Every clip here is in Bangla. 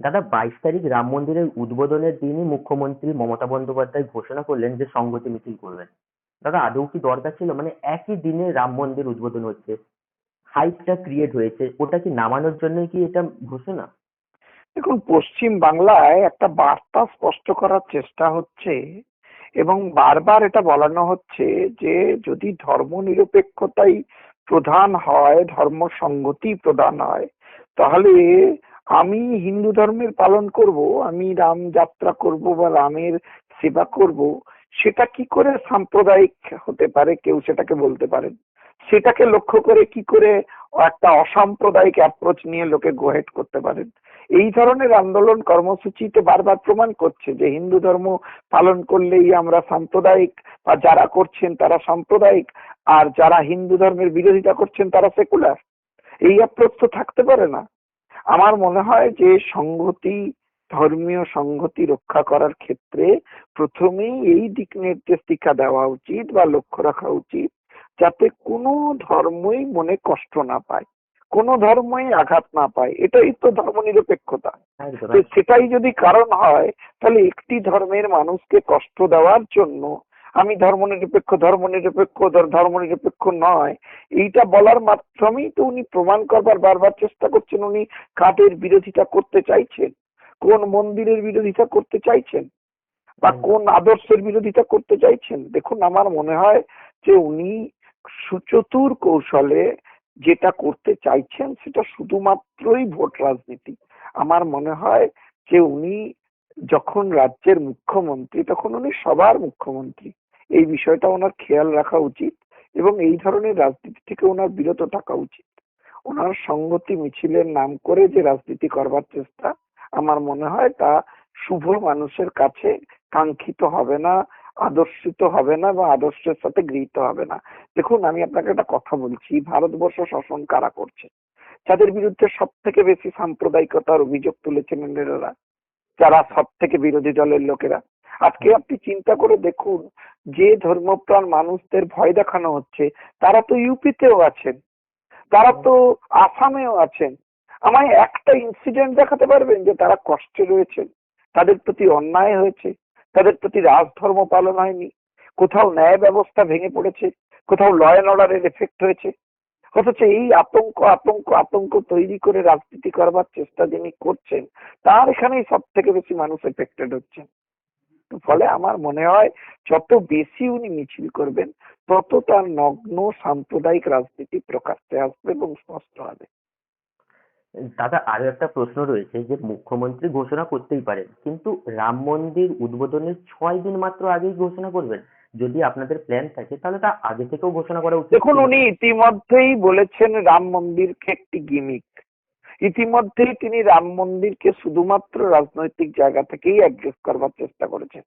দাদা, বাইশ তারিখ রাম মন্দিরের উদ্বোধনের দিনই মুখ্যমন্ত্রী মমতা বন্দ্যোপাধ্যায় ঘোষণা করলেন যে সংহতি মিছিল করবেন। দাদা, আদৌ কি দরকার ছিল? মানে একই দিনে রাম মন্দির উদ্বোধন হচ্ছে হাইপটা ক্রিয়েট হয়েছে, ওটা কি নামানোর জন্যই কি এটা ঘোষণা? দেখুন, পশ্চিম বাংলায় একটা বার্তা স্পষ্ট করার চেষ্টা হচ্ছে এবং বারবার এটা বলানো হচ্ছে যে যদি ধর্ম নিরপেক্ষতাই প্রধান হয় ধর্ম সংগতি প্রধান হয়, তাহলে আমি হিন্দু ধর্মের পালন করব, আমি রাম যাত্রা করব বা রামের সেবা করব, সেটা কি করে সাম্প্রদায়িক হতে পারে কেউ সেটাকে বলতে পারেন? সেটাকে লক্ষ্য করে কি করে একটা অসাম্প্রদায়িক অ্যাপ্রোচ নিয়ে লোকে গোহেড করতে পারেন? এই ধরনের আন্দোলন কর্মসূচিতে বারবার প্রমাণ করছে যে হিন্দু ধর্ম পালন করলেই আমরা সাম্প্রদায়িক বা যারা করছেন তারা সাম্প্রদায়িক, আর যারা হিন্দু ধর্মের বিরোধিতা করছেন তারা সেকুলার এই অ্যাপ্রোচ তো থাকতে পারে না। আমার মনে হয় যে সংহতি ধর্মীয় সংহতি রক্ষা করার ক্ষেত্রে প্রথমেই এই দিক নির্দেশিকা দেওয়া উচিত বা লক্ষ্য রাখা উচিত যাতে কোনো ধর্মই মনে কষ্ট না পায় কোনো ধর্মই আঘাত না পায়। এটাই তো ধর্ম নিরপেক্ষতা সেটাই যদি কারণ হয় তাহলে একটি ধর্মের মানুষকে কষ্ট দেওয়ার জন্য আমি ধর্মনিরপেক্ষ ধর্মনিরপেক্ষ ধর- ধর্মনিরপেক্ষ নয়। এইটা বলার মাধ্যমেই তো উনি প্রমাণ করবার বারবার চেষ্টা করছেন উনি কাদের বিরোধিতা করতে চাইছেন। কোন মন্দিরের বিরোধিতা করতে চাইছেন? বা কোন আদর্শের বিরোধিতা করতে চাইছেন? দেখুন আমার মনে হয় যে উনি সুচতুর কৌশলে যেটা করতে চাইছেন সেটা শুধুমাত্রই ভোট রাজনীতি। আমার মনে হয় যে উনি যখন রাজ্যের মুখ্যমন্ত্রী তখন উনি সবার মুখ্যমন্ত্রী। এই বিষয়টা ওনার খেয়াল রাখা উচিত এবং এই ধরনের রাজনীতি থেকে ওনার বিরত থাকা উচিত। ওনার সংগতি মিছিলের নাম করে যে রাজনীতি করবার চেষ্টা, আমার মনে হয় তা শুভ মানুষের কাছে কাঙ্ক্ষিত হবে না, আদর্শিত হবে না বা আদর্শের সাথে গৃহীত হবে না। দেখুন, আমি আপনাকে একটা কথা বলছি, ভারতবর্ষ শাসন কারা করছে? যাদের বিরুদ্ধে সব থেকে বেশি সাম্প্রদায়িকতার অভিযোগ তুলেছেন এনারা যারা সব থেকে বিরোধী দলের লোকেরা। আজকে আপনি চিন্তা করে দেখুন যে ধর্মপ্রাণ মানুষদের ভয় দেখানো হচ্ছে তারা তো ইউপিতেও আছেন তারা তো আসামেও আছেন। আমায় একটা ইনসিডেন্ট দেখাতে পারবেন যে তারা কষ্টে রয়েছেন তাদের প্রতি অন্যায় হয়েছে তাদের প্রতি রাজধর্ম পালন হয়নি কোথাও ন্যায় ব্যবস্থা ভেঙে পড়েছে কোথাও ল অ্যান্ড অর্ডারের এফেক্ট হয়েছে। অথচ এই আতঙ্ক আতঙ্ক আতঙ্ক তৈরি করে রাজনীতি করবার চেষ্টা যিনি করছেন তার এখানেই সব থেকে বেশি মানুষ এফেক্টেড হচ্ছে তো ফলে আমার মনে হয় যত বেশি উনি মিছিল করবেন তত তার নগ্ন সাম্প্রদায়িক রাজনীতি প্রকাশ্যে আসবে এবং স্পষ্ট হবে। দাদা আরও একটা প্রশ্ন রয়েছে যে মুখ্যমন্ত্রী ঘোষণা করতেই পারেন কিন্তু রাম মন্দির উদ্বোধনের ছয় দিন মাত্র আগেই ঘোষণা করবেন। যদি আপনাদের প্ল্যান থাকে তাহলে তা আগে থেকেও ঘোষণা করা উচিত। দেখুন উনি ইতিমধ্যেই বলেছেন রাম মন্দিরকে একটি গিমিক ইতিমধ্যেই তিনি রাম মন্দিরকে শুধুমাত্র রাজনৈতিক জায়গা থেকেই অ্যাড্রেস করবার চেষ্টা করেছেন।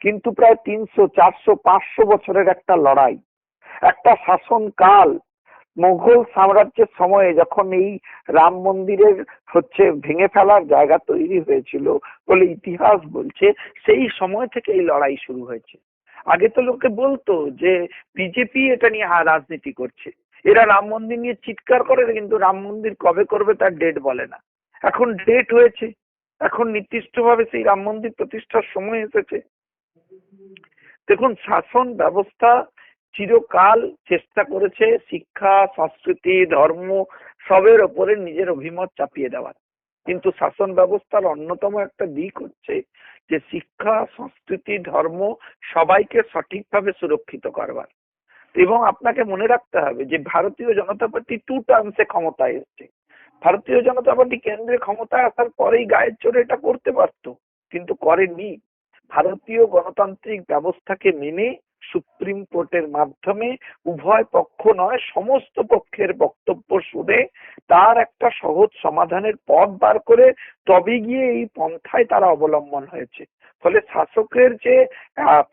কিন্তু প্রায় তিনশো, চারশো, পাঁচশো বছরের একটা লড়াই, একটা শাসনকাল, মোঘল সাম্রাজ্যের সময়ে যখন এই রাম মন্দিরের হচ্ছে ভেঙে ফেলার জায়গা তৈরি হয়েছিল বলে ইতিহাস বলছে, সেই সময় থেকে এই লড়াই শুরু হয়েছে। আগে তো লোকে বলতো যে, বিজেপি এটা নিয়ে রাজনীতি করছে। এরা রাম মন্দির নিয়ে চিৎকার করে, কিন্তু রাম মন্দির কবে করবে তার ডেট বলে না। এখন ডেট হয়েছে, এখন নির্দিষ্টভাবে সেই রাম মন্দির প্রতিষ্ঠার সময় এসেছে। দেখুন, শাসন ব্যবস্থা চিরকাল চেষ্টা করেছে শিক্ষা, সংস্কৃতি, ধর্ম, সবের ওপরে নিজের অভিমত চাপিয়ে দেওয়ার। কিন্তু শাসন ব্যবস্থার অন্যতম একটা দিক হচ্ছে যে শিক্ষা, সংস্কৃতি, ধর্ম সবাইকে সঠিকভাবে সুরক্ষিত করবার। এবং আপনাকে মনে রাখতে হবে যে ভারতীয় জনতা পার্টি টু টার্মসে ক্ষমতায় এসছে। ভারতীয় জনতা পার্টি কেন্দ্রে ক্ষমতায় আসার পরেই গায়ের চোরে এটা করতে পারতো, কিন্তু করেনি ভারতীয় গণতান্ত্রিক ব্যবস্থাকে মেনে সুপ্রিম কোর্টের মাধ্যমে উভয় পক্ষ নয়, সমস্ত পক্ষের বক্তব্য শুনে তার একটা সহজ সমাধানের পথ বার করে তবে গিয়ে এই পন্থায় তারা অবলম্বন হয়েছে। ফলে শাসকের যে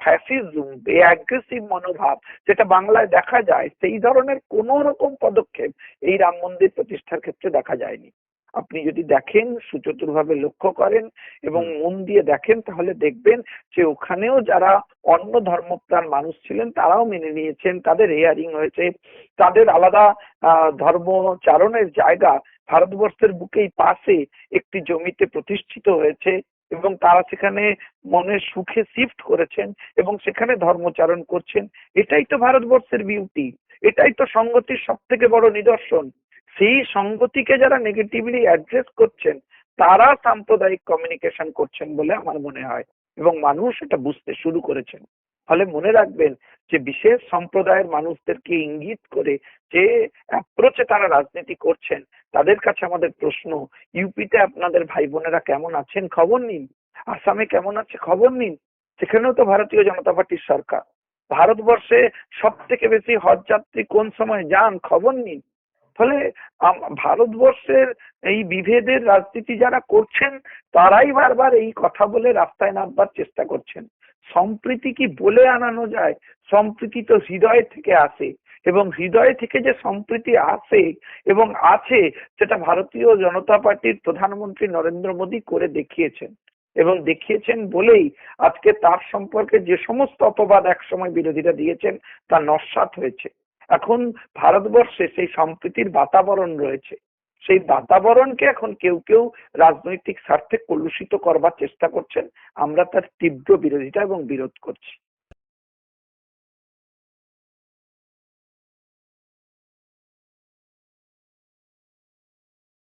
ফ্যাসিজম অ্যাগ্রেসিভ মনোভাব যেটা বাংলায় দেখা যায়, সেই ধরনের কোন রকম পদক্ষেপ এই রাম মন্দির প্রতিষ্ঠার ক্ষেত্রে দেখা যায়নি। আপনি যদি দেখেন সুচতুরভাবে লক্ষ্য করেন এবং মন দিয়ে দেখেন তাহলে দেখবেন যে ওখানেও যারা অন্য ধর্মপ্রাণ মানুষ ছিলেন তারাও মেনে নিয়েছেন তাদের হেয়ারিং হয়েছে। তাদের আলাদা আহ, ধর্মচারণের জায়গা ভারতবর্ষের বুকেই পাশে একটি জমিতে প্রতিষ্ঠিত হয়েছে এবং তারা সেখানে মনের সুখে শিফট করেছেন এবং সেখানে ধর্মচারণ করছেন। এটাই তো ভারতবর্ষের বিউটি এটাই তো সংগতির সব থেকে বড় নিদর্শন। সেই সংগতিকে যারা নেগেটিভলি অ্যাড্রেস করছেন, তারা সাম্প্রদায়িক কমিউনিকেশন করছেন বলে আমার মনে হয় এবং মানুষ এটা বুঝতে শুরু করেছেন। ফলে মনে রাখবেন যে বিশেষ সম্প্রদায়ের মানুষদেরকে ইঙ্গিত করে যে অ্যাপ্রোচে তারা রাজনীতি করছেন, তাদের কাছে আমাদের প্রশ্ন ইউপিতে আপনাদের ভাই বোনেরা কেমন আছেন খবর নিন? আসামে কেমন আছে খবর নিন? সেখানেও তো ভারতীয় জনতা পার্টির সরকার। ভারতবর্ষে সব থেকে বেশি হজ যাত্রী কোন সময় যান খবর নিন। ফলে ভারতবর্ষের এই বিভেদের রাজনীতি যারা করছেন, তারাই বারবার এই কথা বলে রাস্তায় নামবার চেষ্টা করছেন। সম্প্রীতি কি বলে আনানো যায়? সম্প্রীতি তো হৃদয় থেকে আসে এবং হৃদয় থেকে যে সম্প্রীতি আসে এবং আছে, সেটা ভারতীয় জনতা পার্টির প্রধানমন্ত্রী নরেন্দ্র মোদী করে দেখিয়েছেন এবং দেখিয়েছেন বলেই আজকে তার সম্পর্কে যে সমস্ত অপবাদ একসময় বিরোধীরা দিয়েছেন, তা নস্বাত হয়েছে। এখন ভারতবর্ষে সেই সম্প্রীতির বাতাবরণ রয়েছে। সেই বাতাবরণকে এখন কেউ কেউ রাজনৈতিক স্বার্থে কলুষিত করবার চেষ্টা করছেন। আমরা তার তীব্র বিরোধিতা এবং বিরোধ করছি।